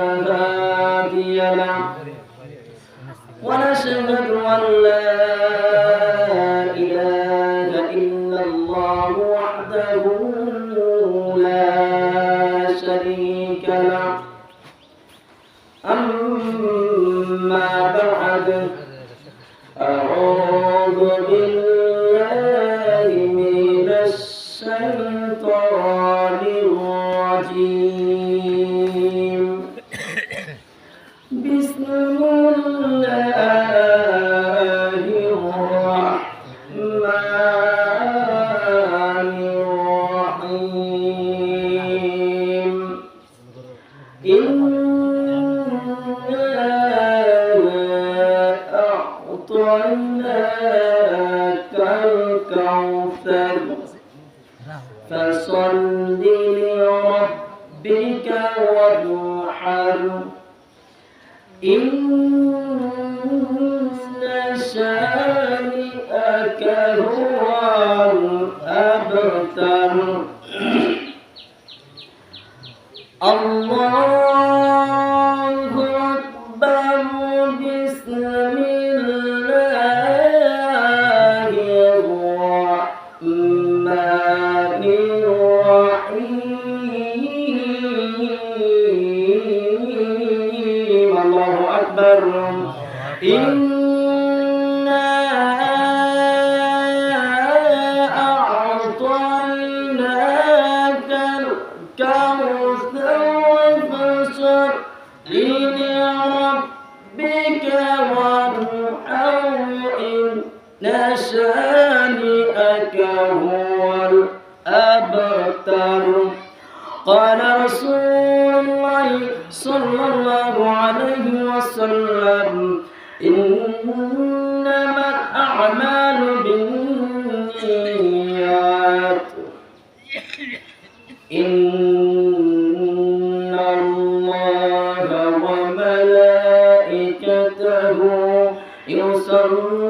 هادي له ونشهد أن لا Allah شانئك هو الأبتر قال رسول الله صلى الله عليه وسلم إنما الأعمال بالنيات. إن الله وملائكته يصلون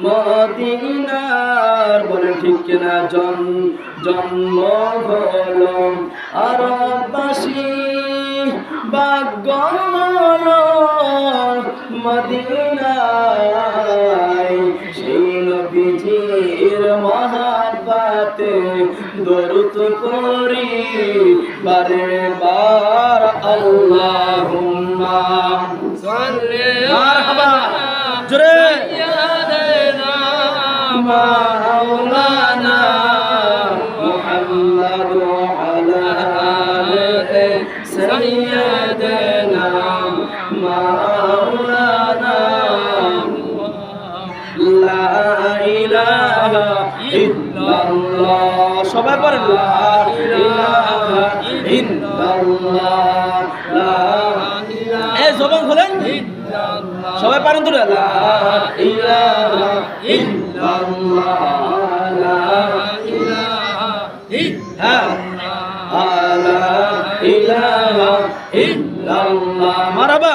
মদিনার বলে ঠিক কিনা জন জন্ম হলো আরবাসী ভাগ্য হলো মদিনায় সেই নবীজির মহাবাতে দরুদ করি বারে বার আল্লাহুম্মা মারহাবা। জোরে। ওয়ালা আলিহি সাইয়্যিদানা মাওলানা লা ইলাহা ইল্লাল্লাহ সবাই পড়েন লা ইলাহা ইল্লাল্লাহ লা এ জবান খোলেন। সবাই পারেন তো লা ইলাহা ইল্লাল্লাহ লা ইলাহা ইল্লাল্লাহ। মারহাবা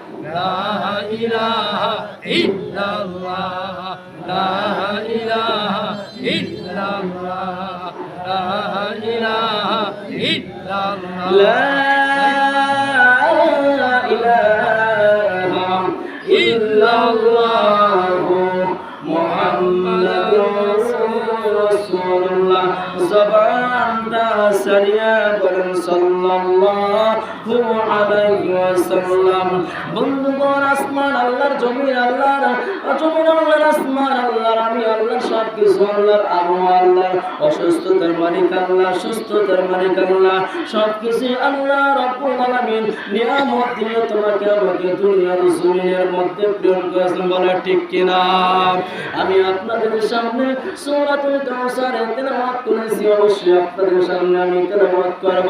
لا إله إلا الله. لا إله إلا الله. لا إله إلا الله. لا إله إلا الله. محمد رسول الله. سبحانه سريا সাল্লাল্লাহু আলাইহি ওয়াসাল্লাম। বন্ধুগণ, আসমান আল্লাহর, জমিন আল্লাহর জমিন আল্লাহর, আসমান আল্লাহর, আমি আল্লাহ সব কিছু আল্লাহর আমো আল্লাহ অসুস্থতার মালিক আল্লাহ, সুস্থতার মালিক আল্লাহ সব কিছু আল্লাহ রব্বুল আলামিন। নিয়ামত দিয়ে তোমাকে আমাকে দুনিয়ার জমিনের মধ্যে প্রেরণ করেছেন বলা ঠিক কিনা? আমি আপনাদের সামনে সূরাতুল কাউসার তেলাওয়াত করেছি, অবশ্যই আপনাদের সামনে আমি তেলাওয়াত করব।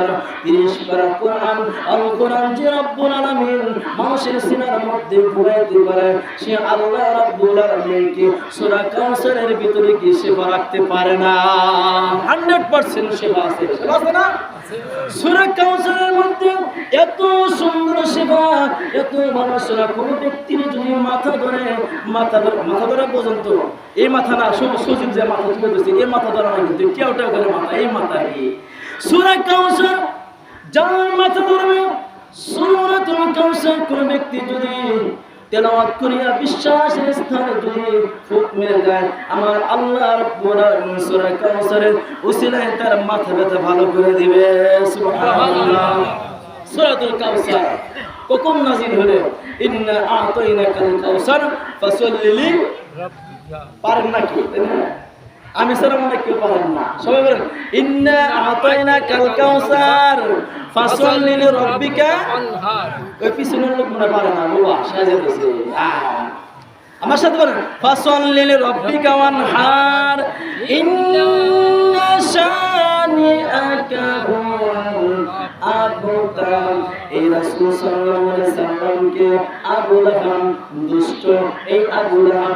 30 পারা কোরআন আল কোরআন যে রব্বুল আলামিন মানুষের সিনার মধ্যে ঘুরাইতে পারে, সে আল্লাহ রাব্বুল আলামিনকে সূরা কাউসারের ভিতরে কি সেবা রাখতে পারে না। 100% সেবা আছে। সেবা আছে না? সূরা কাউসারের মধ্যে এত সুন্দর সেবা এত ব্যক্তির যদি মাথা ধরে মাথা ধরে ধরা এই মাথা না সব এই মাথা ধরা না কিন্তু কেউ টেউ করে মাথা, এই মাথা কি? সুরা কাউসার, যার মাথা ধরবে সুরাতুল কাউসার কোন ব্যক্তি যদি তেলাওয়াত করিয়া বিশ্বাসের স্থানে যদি ফুট মেরে যায় আমার আল্লাহ রব্বুল আলামিন সূরা কাউসারের উসিলায় তার মাথা ব্যথা ভালো করে দিবে। সুবহানাল্লাহ। সূরাতুল কাউসার কখন নাজিল হলো? ইন্না আতাইনাকাল কাউসার, ফাসাল্লি লি রাব্বিকা পারেন নাকি? আমি স্যার মনে কেউ পারেন না। সবাই বলেন ইন্না আতাইনা কাল কাউসার ফাসল্লি লিরাব্বিকা ওই পিছনের লোক মনে পারে না বাবা সাজে দিছে আমার সাথে বলেন ফাসল্লি লিরাব্বিকা ওয়ানহার ইন্না শানিআকা হুয়াল আবতার। এই রাসূল সাল্লাল্লাহু আলাইহি এই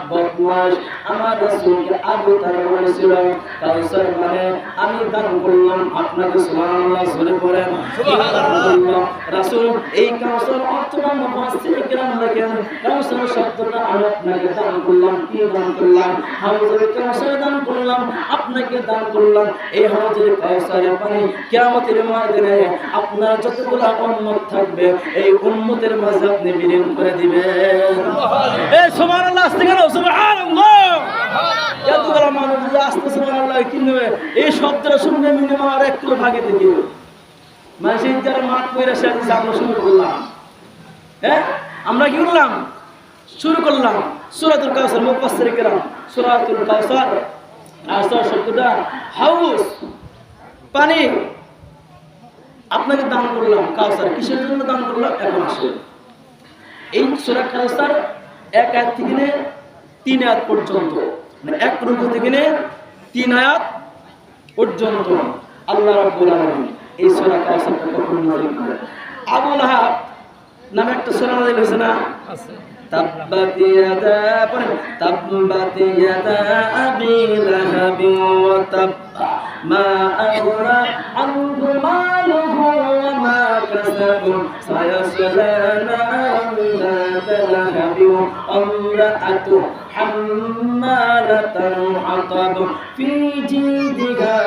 বদমাশ আমার রাসূলকে আবু বলেছিল, কাউসার মানে আমি দান করলাম, আপনাকে সুবহানাল্লাহ বলে সুবহানাল্লাহ। রাসূল, এই কাউসার মুফাসসির লেখেন কাউসার শব্দটা আমি আপনাকে দান করলাম, কি দান করলাম? কাউসার দান করলাম, আপনাকে দান করলাম। এই হাউজের কাউসারের পানি কিয়ামতের ময়দানে আপনার যতগুলো উম্মত থাকবে এই উম্মতের মাঝে আপনি বিলীন করে দিবেন। এই সুবহানাল্লাহ আস্তে কেন সুবহানাল্লাহ। এতগুলো মানুষ যে আস্তে সুবহানাল্লাহ কিনবে এই শব্দটা শুনলে মিনিমাম আর এক কিলো ভাগে দিতে মানে সেই যারা মাঠ করে সে আমরা শুরু করলাম। হ্যাঁ আমরা কি করলাম? শুরু করলাম। সুরাতুল কাউসার মুফাসসির কিরাম সুরাতুল কাউসার। শব্দটা হাউস পানি। আপনাকে দান করলাম কাউসার। কিসের জন্য দান করলাম? এখন আসে এই সুরা কাউসার এক আয়াত থেকে নিয়ে তিন আয়াত পর্যন্ত। মানে এক রুকু থেকে নিয়ে তিন আয়াত পর্যন্ত। আল্লাহ রাব্বুল আলামিন এই সূরা কাউসারটা কখন নাযিল করেন। আবু লাহাব নামে একটা সূরা নাযিল হয়েছে না? আছে। তাব্বাত ইয়াদা পড়েন তাব্বাত ইয়াদা আবি লাহাবি ওয়া তাব্বা ذات لهب وامرأته حمالة الحطب في جيدها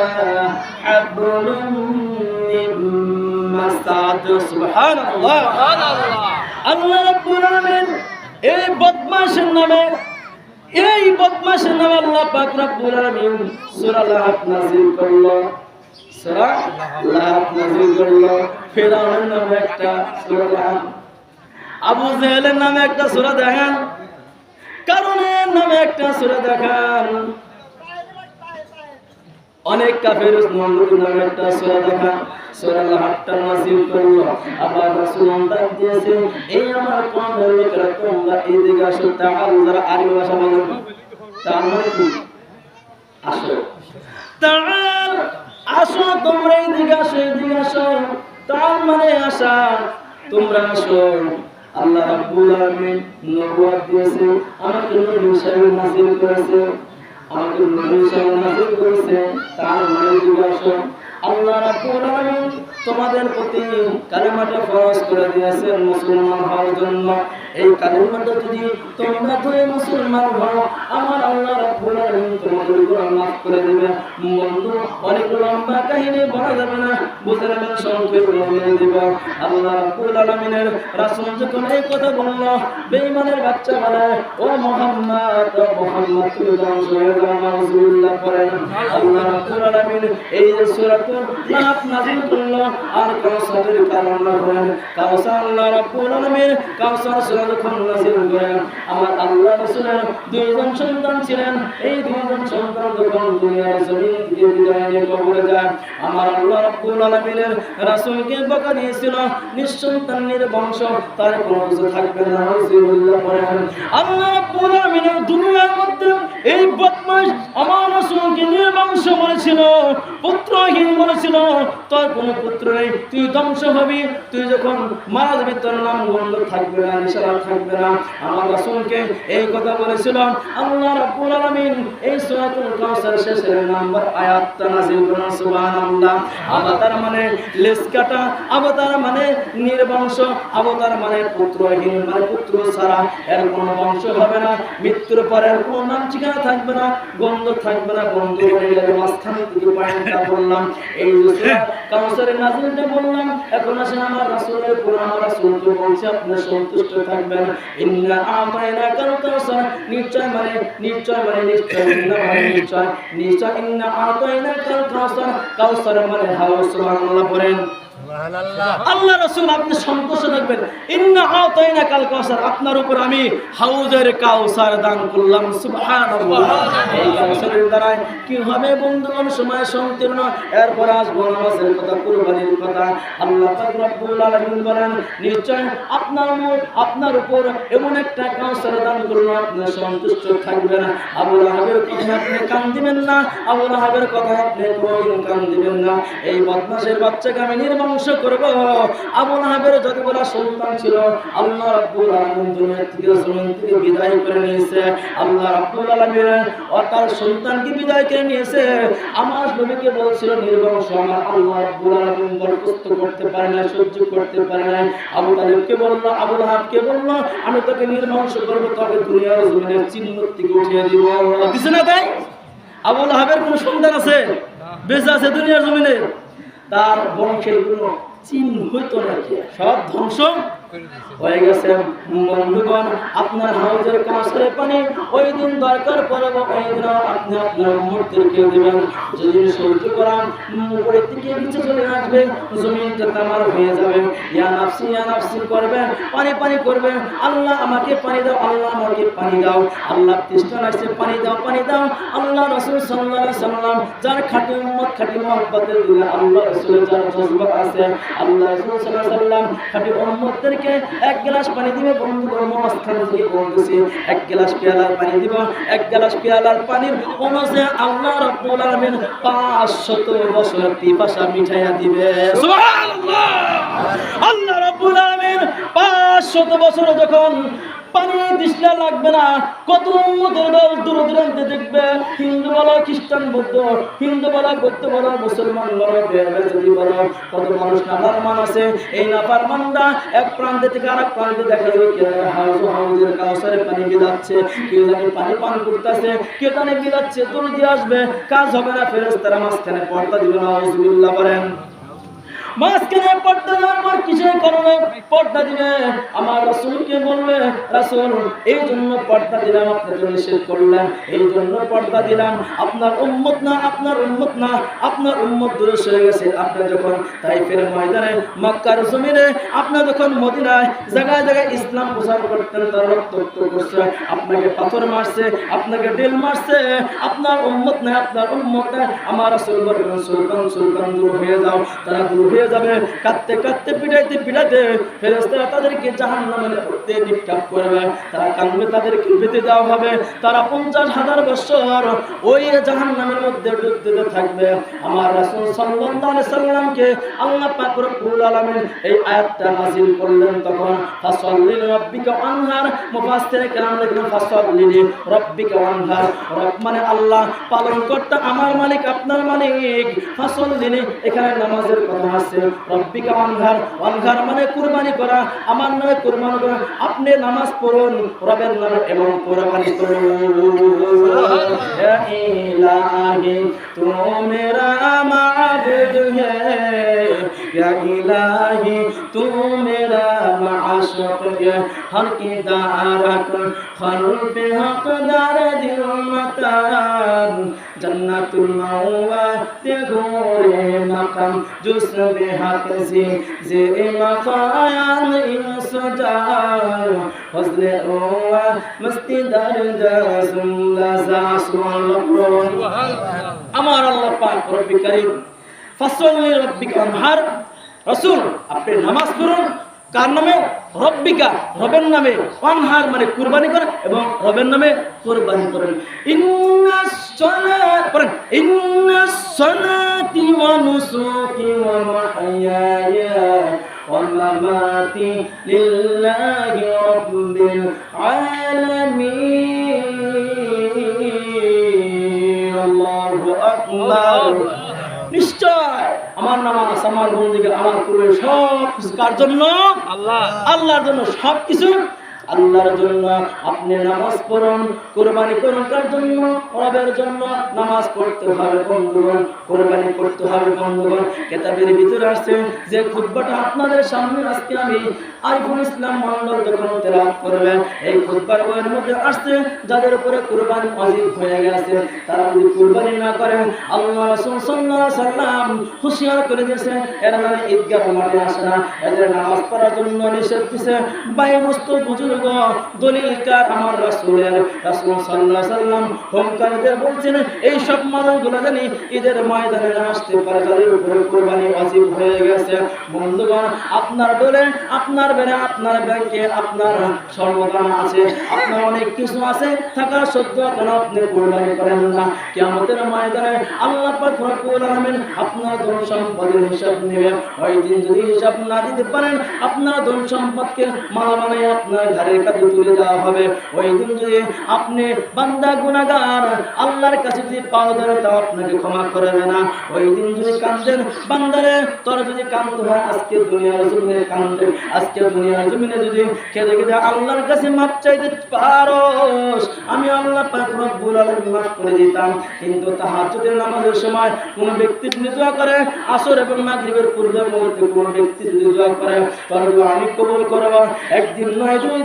حبل من মাসাদ সুবহানাল্লাহ সুবহানাল্লাহ আল্লাহ রাব্বুল আলামিন এই বদমাশের নামে এই বদমাশের নামে আল্লাহ পাক রাব্বুল আলামিন সূরা লাহাব নাযিল করলো একটা সূরা দেখান। কারণের নামে একটা সূরা দেখান। অনেক কাফের নমরুদ নামে একটা সূরা দেখা সূরা লাহাবটা নাযিল করল। আবার রাসূল ডাক দিয়েছে এই আমার কওমের লোকেরা তোমরা এদিকে আসো তাআল যারা আরবি ভাষা বলেন তার মানে কি? আসো। তাআল আসো, তোমরা এদিকে আসো এদিকে আসো। তার মানে আসা তোমরা আসো। আল্লাহ রাব্বুল আলামিন নবুয়ত দিয়েছে, আমাকে নবী হিসেবে নাজিল করেছে, আমাকে নবী হিসেবে নাজিল করেছে, তার মানে জিজ্ঞাসা আল্লাহ রাব্বুল আলামিন তোমাদের প্রতি কালেমাটা ফরজ করে দিয়েছেন মুসলমান হওয়ার জন্য। এই কালেমাটা যদি তোমরা ধরে মুসলমান হও, আমার আল্লাহ রাব্বুল তোমাদের মাফ করে বন্ধু, অনেক লম্বা কাহিনী বলা যাবে না, বুঝে নেবেন, সংক্ষেপে বলে দিব। আল্লাহ রাব্বুল যখন এই কথা বলল, বেঈমানের বাচ্চা বলে, ও মুহাম্মদ ও মুহাম্মদ, তুমি আল্লাহ রাব্বুল এই যে করল আর কাউসার আল্লাহ রাব্বুল আলামিন কাউসার আমার আল্লাহ রাসূলের দুইজন সন্তান ছিলেন। এই দুইজন সন্তান যখন দুনিয়ার জমিন থেকে বিদায় কবরে যায়, আমার আল্লাহ রাব্বুল আলামিনের রাসূলকে বকা দিয়েছিল নির্বংশ তার কোনো কিছু থাকবে না নাউজুবিল্লাহ পড়েন। আল্লাহ রাব্বুল আলামিনের দুনিয়ার মধ্যে এই বদমাশ আমার রাসূলকে নির্বংশ বলেছিল, পুত্রহীন বলেছিল, তোর কোনো পুত্র নেই। তুই ধ্বংস হবি। তুই যখন মারা যাবি, তোর নাম গন্ধ থাকবে না, নিশানা থাকবে না। আমার রাসূলকে এই কথা বলেছিল। আল্লাহ রাব্বুল আলামিন এই সূরাতুল কাউসার শেষের নাম্বার আয়াতটা নাযিল করেন, সুবহানাল্লাহ। মানে মানে নির্বংশ মানে পুত্রহীন মানে পুত্র ছাড়া এর কোনো বংশ হবে না। মৃত্যুর পরে কোনো নাম ঠিকানা থাকবে না, গন্ধ থাকবে না। গন্ধ হয়ে যাবে মাঝখানে থেকে পয়েন্টটা বললাম এই কাউসারের নাজিলটা বললাম, এখন আসেন আমার রাসূলের পুরো আমার রাসূলকে বলছে, আপনি সন্তুষ্ট থাকবেন। ইন্না আতাইনা কাউসার। নিশ্চয় মানে নিশ্চয় মানে নিশ্চয়, ইন্না মানে নিশ্চয়। নিশ্চয়, ইন্না আতাইনা কাল কাউসার। কাউসার মানে হাওয়া, সুবহানাল্লাহ পড়েন আল্লাহ রসুল, আপনি সন্তুষ্ট থাকবেন ইন্না আতাইনা কাল কাউসার, আপনার উপর আমি হাউজের কাউসার দান করলাম, সুবহানাল্লাহ। এই কাউসারের দ্বারা কি হবে বন্ধুগণ সময় সংকীর্ণ? এরপর আসব নামাজের কথা, কুরবানির কথা। আল্লাহ পাক বলেন, নিশ্চয় আপনার আপনার উপর এমন একটা কাউসার দান করল আপনি সন্তুষ্ট থাকবেন আবু লাহাবের কথা আপনি কান দিবেন না আবু লাহাবের কথা আপনি কোনোদিন কান দিবেন না। এই বদমাশের বাচ্চাকে আমি নির্বংশ করব। আবু লাহাবের যতগুলো সন্তান ছিল, আল্লাহ রাব্বুল আলামিন দুনিয়া থেকে জমিন থেকে বিদায় করে নিয়েছে। আল্লাহ রাব্বুল আলামিন ও তার সন্তানকে বিদায় করে নিয়েছে। আমার নবীকে বলছিল, নির্বংশ, আমার আল্লাহ রাব্বুল আলামিন বরখাস্ত করতে পারে না সহ্য করতে পারে না আবু তালিবকে বলল আবু লাহাবকে বলল, আমি তোকে নির্বংশ করব, তবে দুনিয়ার জমিনের চিহ্ন থেকে উঠিয়ে দিব। দিছে না তাই? আবু লাহাবের কোনো সন্তান আছে? বেঁচে আছে দুনিয়ার জমিনে? তার বংশের কোনো চিহ্ন হইতো না। সব ধ্বংস হয়ে গেছে। বন্ধুগণ, আপনার হাউজের পানি ওই দিন দরকার পড়ব ওই দিন আপনি আপনার মুহূর্তেরকে দেবেন। যদি সহ্য করান নিচে চলে আসবে তামার হয়ে যাবে। ইয়া নাফসি ইয়া নাফসি পানি পানি আল্লাহ আমাকে পানি দাও, আল্লাহ আমাকে পানি দাও। আল্লাহ তৃষ্ণা লাগছে পানি দাও পানি দাও। আল্লাহ রসুল আলাইহি সাল্লাম, যার খাঁটি উম্মত, খাঁটি দিলে আল্লাহ যার আছে, আল্লাহ রসুল আলাইহি সাল্লাম খাঁটি উম্মতদেরকে এক গ্লাস পানি দিবে, বন্ধু মাঝখান থেকে বলতেছে, এক গ্লাস পেয়ালার পানি দিব, এক গ্লাস পেয়ালার পানির অনুযায়ী আল্লাহ রাব্বুল আলামিন 500 বছর পিপাসা মিঠাইয়া দিবে। সুবহানাল্লাহ! আল্লাহ রাব্বুল আলামিন 500 বছর যখন পানি দিশলা লাগবে না। কত উন্মতের দল দূর দূরান্তে দেখবে। হিন্দু বলো খ্রিস্টান, বৌদ্ধ হিন্দু বৌদ্ধ বলো মুসলমান বলো বেদি বলো, কত মানুষ আছে? এই এক প্রান্ত থেকে প্রান্তে দেখা যাবে কেউ হাউস হাউসের কাউসারে পানি বিলাচ্ছে কেউ পানি পান করতেছে কেউ জানি বিলাচ্ছে দূর দিয়ে আসবে, কাজ হবে না ফেরেস তারা মাঝখানে পর্দা দিবে না আপনার আপনার আপনার যখন জমিনে, আপনি যখন মদিনায় জায়গায় জায়গায় ইসলাম প্রচার করতেন, তার আপনাকে পাথর মারছে, আপনাকে ডেল মারছে। আপনার উম্মত না আপনার উম্মত আমার সুলতান সুলতান, দূর হয়ে যাও। তারা দূর হয়ে যাবে। কাঁদতে কাঁদতে পিটাইতে পিটাইতে ফেরেশতারা তাদেরকে জাহান্নামে করতে নিক্ষেপ করবে। তারা কানবে তাদেরকে বেঁধে দেওয়া হবে। তারা পঞ্চাশ হাজার বছর ওই জাহান্নামের মধ্যে ডুবতে থাকবে। আমার রাসূল আলাইহি সাল্লামকে আল্লাহ পাক রব্বুল আলামিন এই আয়াতটা নাযিল করলেন তখন, ফাসাল্লি রাব্বিকা ওয়ানহার। মুফাসসির কেরাম লিখলেন, ফাসাল্লি রাব্বিকা ওয়ানহার। রব মানে আল্লাহ, পালনকর্তা আমার মালিক, আপনার মালিক। ফাসাল্লি এখানে নামাজের কথা আছে। রব্বিকা অনঘার অনঘার মানে কুরবানি করা আমার নামে কুরবানি করা আপনি নামাজ পড়ুন রবের নামে এবং কুরবানি করুন তুমেরা মাবুদ হে یا الہی تو میرا معشوق ہے ہر کی دارک خلق حق دار دل مطار جنت المعوات غور مقام جس بے হাতছি যে মাকায়ান ইনসজাও হজলে ওয়া মস্তি দরজা সুল্লা সাসুল্লাহ আমার আল্লাহ পাক রব্বি করিম ফসল্লি রব্বিক আনহার। রাসূল, আপনি নামাজ পড়ুন কার নামে? রব্বিকা। রবের নামে অনহার মানে কুরবানি করেন এবং রবের নামে কুরবানি করেন। পড়েন। ইন্নাস সালাতি ওয়া নুসুকি ওয়া মাহইয়ায়া ওয়া মামাতি লিল্লাহি রাব্বিল আলামিন। আল্লাহু আমার নামাজ আমার মন্দির আমার করবে সব কিছু কার জন্য? আল্লাহ। আল্লাহর জন্য সব কিছু আল্লাহর জন্য আপনি নামাজ পড়ুন, কোরবানি করুন কার জন্য, রবের জন্য নামাজ পড়তে হবে বন্ধুগণ, কোরবানি করতে হবে বন্ধুগণ। কেতাবের ভিতরে আসছে যে খুতবাটা আপনাদের সামনে আজকে আমি আরিফুল ইসলাম মন্ডল যখন তেলাওয়াত করবেন এই খুতবার বইয়ের মধ্যে আসছে, যাদের উপরে কোরবানি অজিব হয়ে গেছে, তারা যদি কোরবানি না করেন আল্লাহ রাসূল আলাইহি সাল্লাম হুঁশিয়ার করে দিয়েছে, এরা মানে ঈদগাহ মাঠে আসে না, এদের নামাজ পড়ার জন্য নিষেধ দিয়েছে বাই মস্ত বুজুর্গ আপনার আপনার বেড়ে আপনার ব্যাংকে, আপনার সর্বদান আছে, আপনার অনেক কিছু আছে থাকা সত্ত্বেও কেন আপনি কোরবানি করেন না। ময়দানে আল্লাহ আপনার ধন সম্পদের হিসাব নেবেন ওই দিন যদি হিসাব না দিতে পারেন, আপনার ধন সম্পদকে বানিয়ে আপনার যদি আল্লাহর কাছে মাপ চাইতে আমি আল্লাহ মাফ করে দিতাম। কিন্তু তাহাজ্জুদের নামাজের সময় কোন ব্যক্তি যদি করে, আসর এবং মাগরিবের পূর্বের মুহূর্তে কোন ব্যক্তি যদি করে তাহলে আমি কবুল করব। একদিন নয়, দুই